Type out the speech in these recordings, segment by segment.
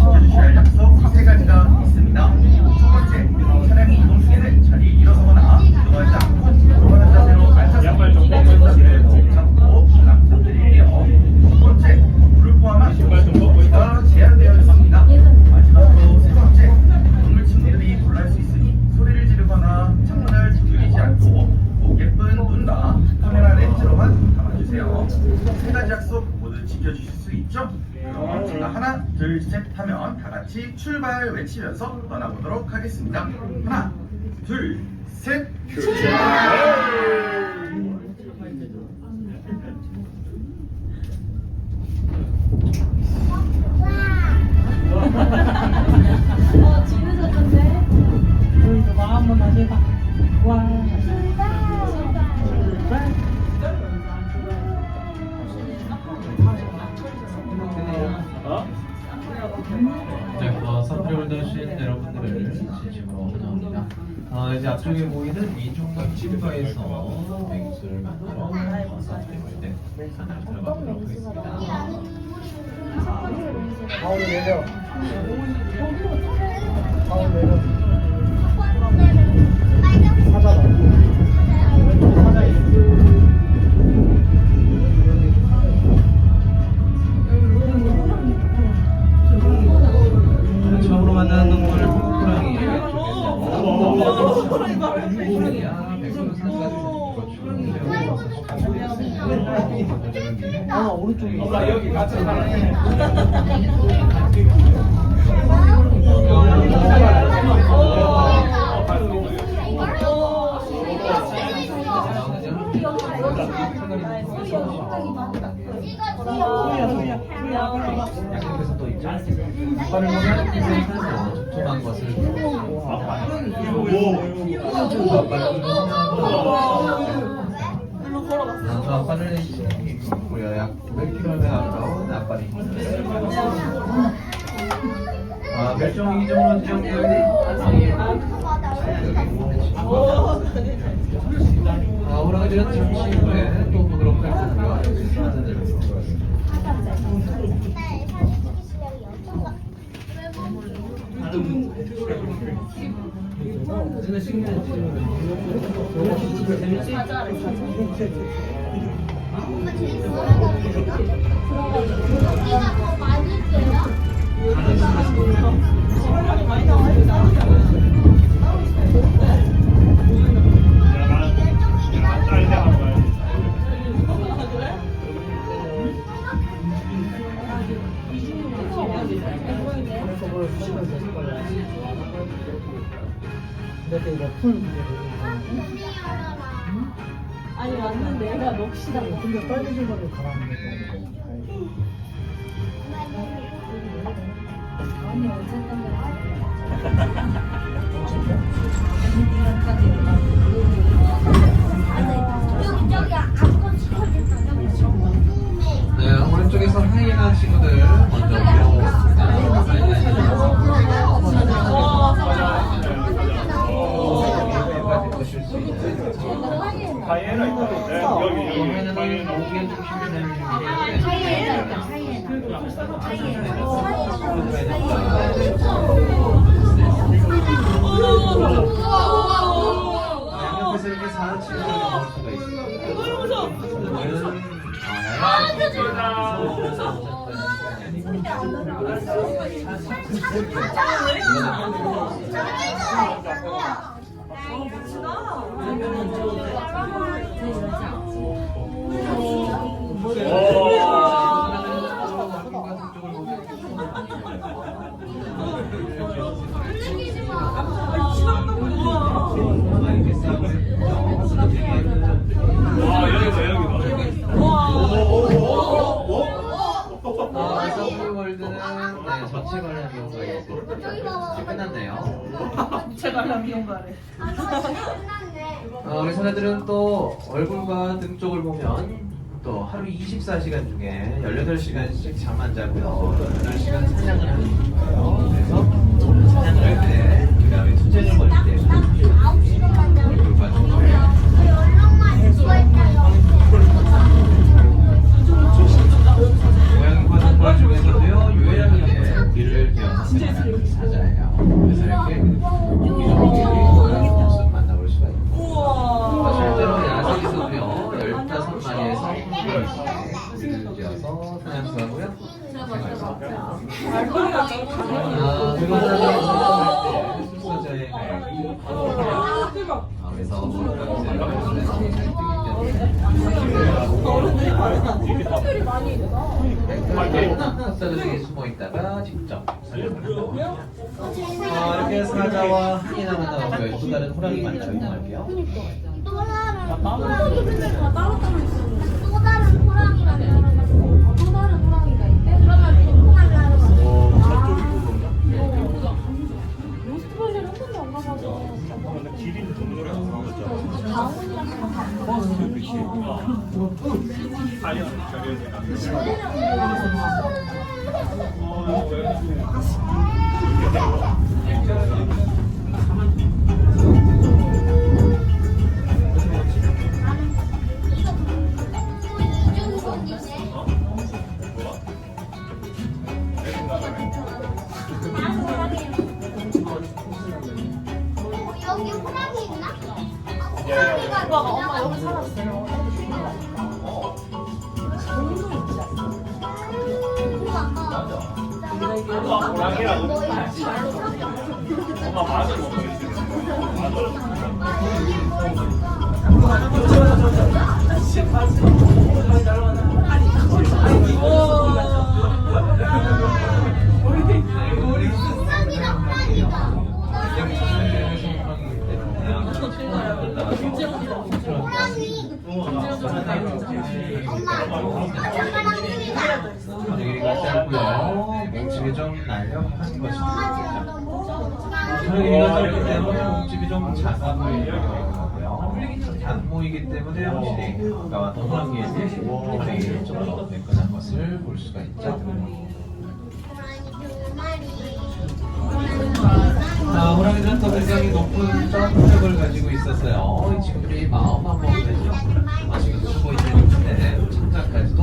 지켜주셔야 할 약속 세 가지가 있습니다. 첫 번째, 차량이 이동 중에는 자리에 일어서거나 이동하지 않고 돌아가는 자세로 앉아서 엉덩이를 벗고 잡고 전화 부탁드릴게요. 두 번째, 물을 포함한 신발 좀 벗고 가 제한되어 있습니다. 마지막으로 세 번째, 동물 친구들이 놀랄 수 있으니 소리를 지르거나 창문을 두드리지 않고 꼭 예쁜 눈과 카메라 렌즈로만 담아주세요. 세 가지 약속 모두 지켜주실 수 있죠? 제가 하나, 둘, 셋 하면 다 같이 출발 외치면서 떠나보도록 하겠습니다. 하나, 둘, 셋, 어, 앞쪽에 보이는 이중각 치과에서 맹수를 만들어 어, 선표를 때 하나 들어가도록 하겠습니다. 가운데 내려. 가운데 내려. 사자다. 아, 오른쪽이. 나 여기 같이 가네. 양옆에서 또 있죠. 아빠를 보면 촘촘한 것을 또 아빠를 무려 약 900km에 가까운 아빠를 아, 멸종 위기종으로 지정되는 아, 호랑이들은 잠시 후에 또 보도록 할 거고요. 딸 아니, 어쨌든 여기 저기 아무것도 시켜줬다. 네, 오른쪽에서 하이에나 친구들 먼저 하이에나 있다는데 여기 여기 하이에나는 하이에나. 무게 중심이 되는 양옆에서 이 아, 네, 전체 끝났네요. 제가 미용가래. 어, 우리 소녀들은 또 얼굴과 등 쪽을 보면 또 하루 24시간 중에 18시간씩 잠 안 자고요. 8시간 사냥을 하는 거예요. 그래서 사냥을 할 때, 그 다음에 투쟁을 벌일 때 그래서 숨어 있다가 직접. 어, 이렇게 사자와 한이나 만나고요. 또 다른 호랑이 만나러 이동할게요. 또 다른 호랑이. 또 다른 호랑이가 엄마 호랑이라고 엄마 맛을 먹고 있어요. 호랑이랑 호랑이가 호랑이 엄마 엄마랑 소리가 길이가 짧고요. 몸집이 좀 날렵한 것입니다. 길이가 짧기 때문에 몸집이 좀 작아 보이는 거고요. 단모이기 때문에 확실히 아까와 호랑이의 몸이 좀더 매끈한 것을 볼 수가 있죠. 자, 호랑이들은 또 굉장히 높은 점프력을 가지고 있었어요. 이 친구들이 마음 한 먹으면요. 아직은 숨어 있는데 창자까지도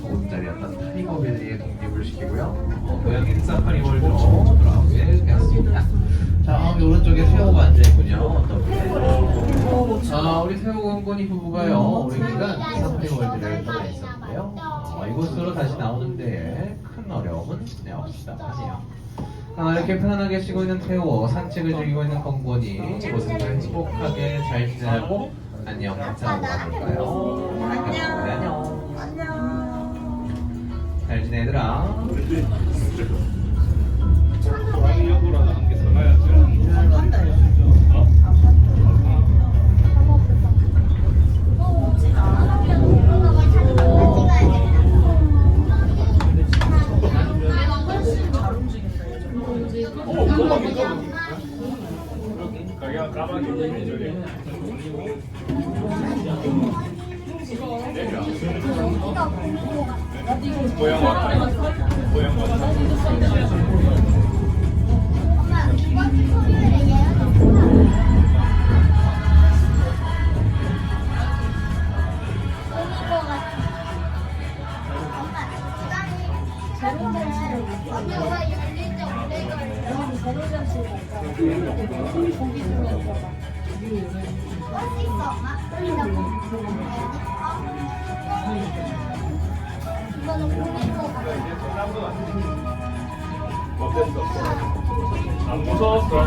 보금자리였던 타이거밸리의 독립을 시키고요 어, 고양이 사파리 월드로 돌아오게 되었습니다. 자, 이 오른쪽에 태호가 앉아있군요. 아, 우리 태호 공군이 부부가요, 오랜 기간 사파리 월드를 떠나 있었는데요. 어, 이곳으로 다시 나오는데 큰 어려움은 네, 없다고 하네요. 아, 이렇게 편안하게 쉬고 있는 태호, 산책을 즐기고 있는 공군이 이곳에서 행복하게 잘 지내고 안녕 인사하고 가볼까요? 안녕. 잘 지내 얘들아. 안 무서웠어?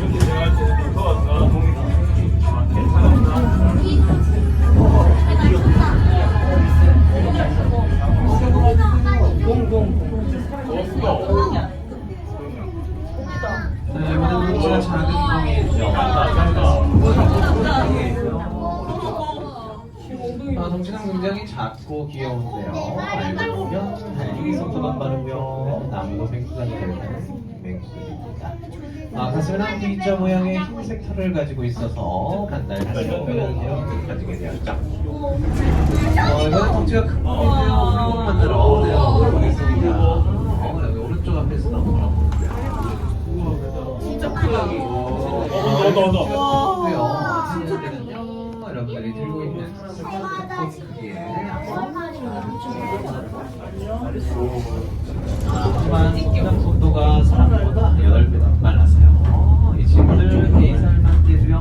여기 내가 할때 무서웠어? 아, 괜찮았어? 없어. 네, 이번엔 진짜 작은 공이죠. 아, 덩치는 굉장히 작고 귀여운데요. 알고 보면 달리기 속도가 빠르고요. 나무도 생수가 되는 맹수입니다. 아, 가슴은 V자 모양의 흰색 털을 가지고 있어서 가슴을 가지게 되었죠. 어, 이번엔 덩치가 큰 편이고요. 오른쪽 만들어 내려보겠습니다. 어, 여기 오른쪽 앞에서 나오더라고요. 진짜 크다. 어, 온다, 온다, 크고요. 진짜는요, 여러분들이 들고 있는 크기에 하지만 기간 속도가 사람보다 8배 더 빨라서요. 이 친구들 4살만 되도요.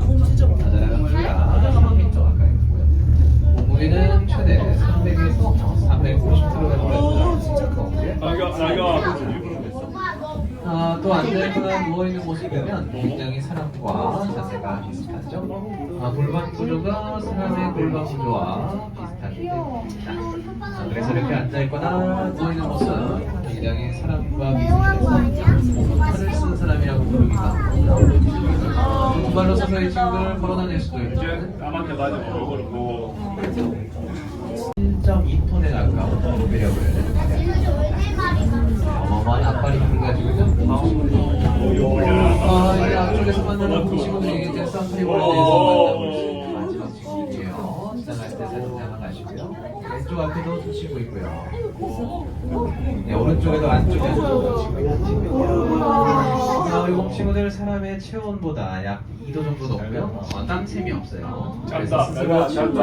자잘한 거리가 3m 가까이 되고요. 몸무게는 최대 300에서 350kg가 진짜 커고요. 나가, 나가. 아, 또 앉아있거나 누워있는 모습이 되면 굉장히 사람과 자세가 비슷하죠. 아, 골반 구조가 사람의 골반 구조와 비슷하게 됩니다. 아, 그래서 이렇게 앉아있거나 누워있는 모습 굉장히 사람과 비슷해서 팔을 쓴 사람이라고 부르기가 발로 서서 이 친구를 걸어다닐 수도 있죠. 남한테 맞으면 얼굴을 보고. 1.2톤에 가까운 무게력을 어마어마한 앞발이 힘가지고요. 아, 이 앞쪽에서 만나는 그 친구들이 이제 쌍팔이 올라내서 만나볼 마지막 친구들이에요. 지나갈 때 사진 하나 가시고요. 왼쪽 앞에도 두 친구 있고요. 네, 오른쪽에도 안쪽에 두 친구 있는 친구예요. 아, 이 친구들 사람의 체온보다 약 2도 정도 높고요. 어, 땀샘이 없어요. 그래서. 스스로. 체온을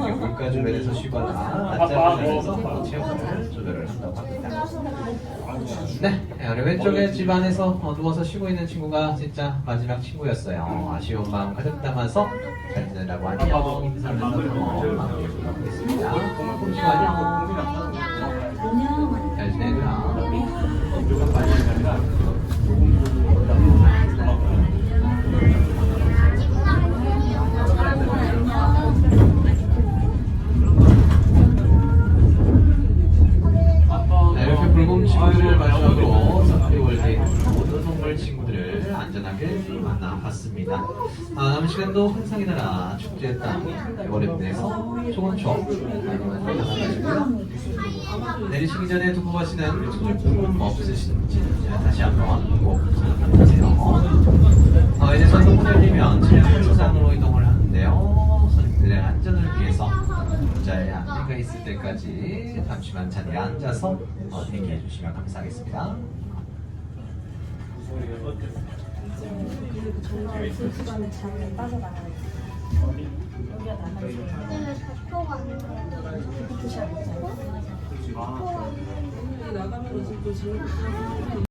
여기 물가 주변에서 쉬거나 아빠. 앉아서 체온을 조절을 한다고 합니다. 네, 우리 왼쪽에 집 안에서 어, 누워서 쉬고 있는 친구가 진짜 마지막 친구였어요. 아쉬운 마음 가득 담아서 잘 지내라고 안녕 인사를 나눠서 마무리해보도록 하겠습니다. 공식 안녕. 잘 지내라. 네, 붉은 친구들을 마지막으로 사파리월드에 모든 동물 친구들을 안전하게 만나봤습니다. 아, 남은 시간도 환상의 나라 축제의 땅 월요일에서 좋은 추억. 내리시기 전에 두고 가시는 소품 없으신지 다시 한번 꼭 생각해보세요. 어, 이제 전동 열리면 차량 주차장으로 이동을 하는데요. 손님들의 안전을 위해서 자리에 안내가 있을 때까지 잠시만 자리에 앉아서 어, 대기해 주시면 감사하겠습니다. 그 시간에 잠이 빠져나가야 돼. 여기가 나가지. 아. 나가면 이제 또 재밌고.